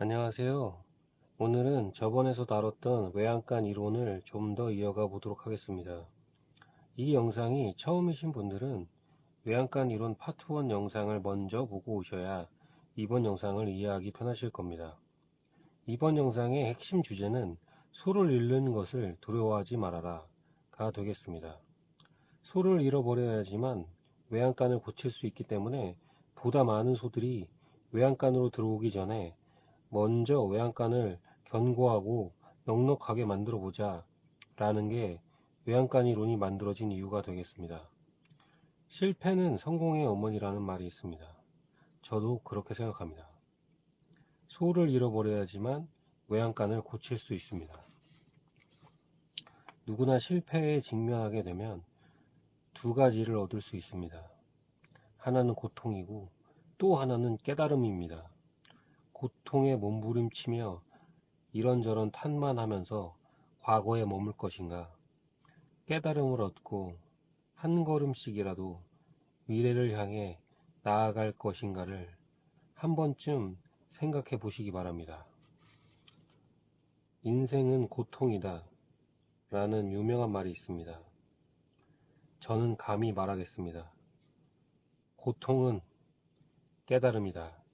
안녕하세요. 오늘은 저번에서 다뤘던 외양간 이론을 좀 더 이어가 보도록 하겠습니다. 이 영상이 처음이신 분들은 외양간 이론 파트 1 영상을 먼저 보고 오셔야 이번 영상을 이해하기 편하실 겁니다. 이번 영상의 핵심 주제는 소를 잃는 것을 두려워하지 말아라 가 되겠습니다. 소를 잃어버려야지만 외양간을 고칠 수 있기 때문에 보다 많은 소들이 외양간으로 들어오기 전에 먼저 외양간을 견고하고 넉넉하게 만들어 보자 라는 게 외양간 이론이 만들어진 이유가 되겠습니다. 실패는 성공의 어머니라는 말이 있습니다. 저도 그렇게 생각합니다. 소를 잃어버려야지만 외양간을 고칠 수 있습니다. 누구나 실패에 직면하게 되면 두 가지를 얻을 수 있습니다. 하나는 고통이고 또 하나는 깨달음입니다. 고통에 몸부림치며 이런저런 탓만하면서 과거에 머물 것인가 깨달음을 얻고 한 걸음씩이라도 미래를 향해 나아갈 것인가를 한 번쯤 생각해 보시기 바랍니다. 인생은 고통이다 라는 유명한 말이 있습니다. 저는 감히 말하겠습니다. 고통은 깨달음이다.